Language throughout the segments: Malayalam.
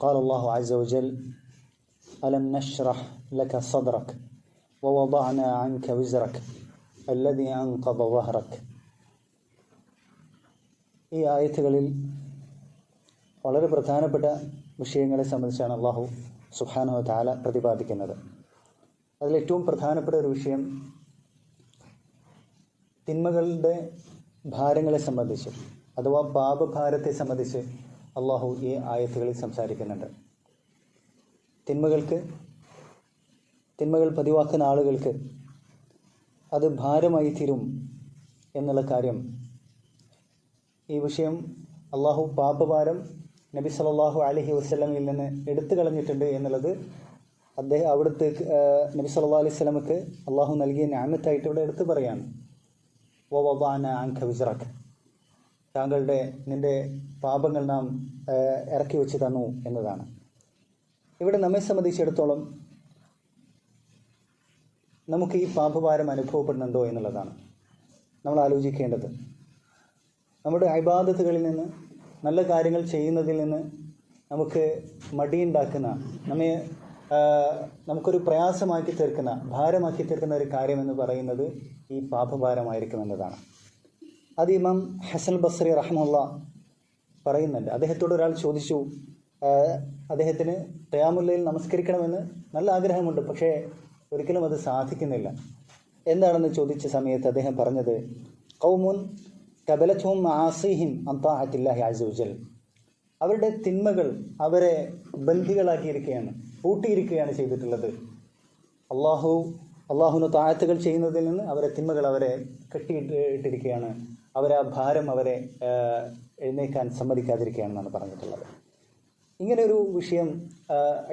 قال الله عز وجل ألم نشرح لك صدرك ووضعنا عنك وزرك الذي أنقض ظهرك ഈ ആയത്തുകളിൽ വളരെ പ്രധാനപ്പെട്ട വിഷയങ്ങളെ സംബന്ധിച്ചാണ് അള്ളാഹു സുഹാനോ താല പ്രതിപാദിക്കുന്നത് അതിലേറ്റവും പ്രധാനപ്പെട്ട ഒരു വിഷയം തിന്മകളുടെ ഭാരങ്ങളെ സംബന്ധിച്ച് അഥവാ പാപഭാരത്തെ സംബന്ധിച്ച് അള്ളാഹു ഈ ആയത്തുകളിൽ സംസാരിക്കുന്നുണ്ട്. തിന്മകൾക്ക് തിന്മകൾ പതിവാക്കുന്ന ആളുകൾക്ക് അത് ഭാരമായി തീരും എന്നുള്ള കാര്യം ഈ വിഷയം അള്ളാഹു പാപഭാരം നബി സല്ലല്ലാഹു അലഹി വസ്ലമിൽ നിന്ന് എടുത്തു കളഞ്ഞിട്ടുണ്ട് എന്നുള്ളത് അദ്ദേഹം അവിടുത്തെ നബി സല്ലാ അലൈഹി വസല്ലമക്ക് അള്ളാഹു നൽകിയ ഞാമത്തായിട്ട് ഇവിടെ എടുത്തു പറയാണ്. വബാന ആൻഖ വിസ്റക്. താങ്കളുടെ നിന്റെ പാപങ്ങൾ നാം ഇറക്കി വെച്ച് തന്നു എന്നതാണ്. ഇവിടെ നമ്മെ സംബന്ധിച്ചിടത്തോളം നമുക്ക് ഈ പാപഭാരം അനുഭവപ്പെടുന്നുണ്ടോ എന്നുള്ളതാണ് നമ്മൾ ആലോചിക്കേണ്ടത്. നമ്മുടെ അഭിബാധത്തുകളിൽ നിന്ന് നല്ല കാര്യങ്ങൾ ചെയ്യുന്നതിൽ നിന്ന് നമുക്ക് മടിയുണ്ടാക്കുന്ന നമ്മെ നമുക്കൊരു പ്രയാസമാക്കി തീർക്കുന്ന ഭാരമാക്കി തീർക്കുന്ന ഒരു കാര്യമെന്ന് പറയുന്നത് ഈ പാപഭാരമായിരിക്കും എന്നതാണ്. അത് ഇമാം ഹസൻ ബസ്രി റഹ്മുള്ള പറയുന്നുണ്ട്. അദ്ദേഹത്തോട് ഒരാൾ ചോദിച്ചു അദ്ദേഹത്തിന് തയാമുല്ലയിൽ നമസ്കരിക്കണമെന്ന് നല്ല ആഗ്രഹമുണ്ട് പക്ഷേ ഒരിക്കലും അത് സാധിക്കുന്നില്ല. എന്താണെന്ന് ചോദിച്ച സമയത്ത് അദ്ദേഹം പറഞ്ഞത് കൗമുൻ കബലത്തും ആസിഹിം അന്താഹത്തില്ലാഹി ആസുജൽ അവരുടെ തിന്മകൾ അവരെ ബന്ധികളാക്കിയിരിക്കുകയാണ് പൂട്ടിയിരിക്കുകയാണ് ചെയ്തിട്ടുള്ളത്. അള്ളാഹു അള്ളാഹുവിന് താഴത്തുകൾ ചെയ്യുന്നതിൽ നിന്ന് അവരെ തിന്മകൾ അവരെ കെട്ടിയിട്ട് അവരെ ആ ഭാരം അവരെ എഴുന്നേക്കാൻ സമ്മതിക്കാതിരിക്കുകയാണെന്നാണ് പറഞ്ഞിട്ടുള്ളത്. ഇങ്ങനെ ഒരു വിഷയം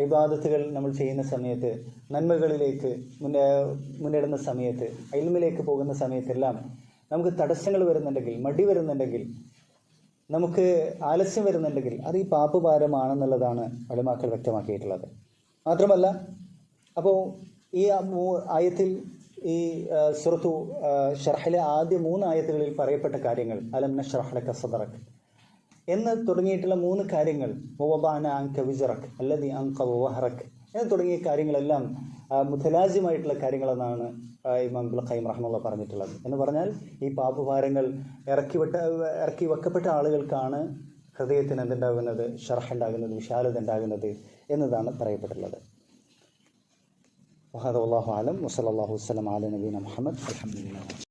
ഇബാദത്തുകൾ നമ്മൾ ചെയ്യുന്ന സമയത്ത് നന്മകളിലേക്ക് മുന്നേ മുന്നിടുന്ന സമയത്ത് അയൽമിലേക്ക് പോകുന്ന സമയത്തെല്ലാം നമുക്ക് തടസ്സങ്ങൾ വരുന്നുണ്ടെങ്കിൽ മടി വരുന്നുണ്ടെങ്കിൽ നമുക്ക് ആലസ്യം വരുന്നുണ്ടെങ്കിൽ അത് ഈ പാപ്പുഭാരമാണെന്നുള്ളതാണ് അടിമാക്കൾ വ്യക്തമാക്കിയിട്ടുള്ളത്. മാത്രമല്ല അപ്പോൾ ഈ ആയത്തിൽ ഈ സുറത്തു ഷർഹിലെ ആദ്യ മൂന്ന് ആയത്തുകളിൽ പറയപ്പെട്ട കാര്യങ്ങൾ അലം നഷ്റഹ്ലക്ക സദറക്. എന്ന് തുടങ്ങിയിട്ടുള്ള മൂന്ന് കാര്യങ്ങൾ മുവബാന അങ്ക വിജറക് അല്ലതി അങ്ക വഹറക് എന്ന് തുടങ്ങിയ കാര്യങ്ങളെല്ലാം മുതലാജ്യമായിട്ടുള്ള കാര്യങ്ങളെന്നാണ് ഇമാം ബുൽ ഖൈം റഹ്മുള്ള പറഞ്ഞിട്ടുള്ളത്. എന്ന് പറഞ്ഞാൽ ഈ പാപഭാരങ്ങൾ ഇറക്കി വിട്ട ഇറക്കി വെക്കപ്പെട്ട ആളുകൾക്കാണ് ഹൃദയത്തിന് എന്തുണ്ടാകുന്നത്? ഷർഹ ഉണ്ടാകുന്നത് വിശാലത ഉണ്ടാകുന്നത് എന്നതാണ് പറയപ്പെട്ടുള്ളത് وهذا والله أعلم وصلى الله وسلم على نبينا محمد الحمد لله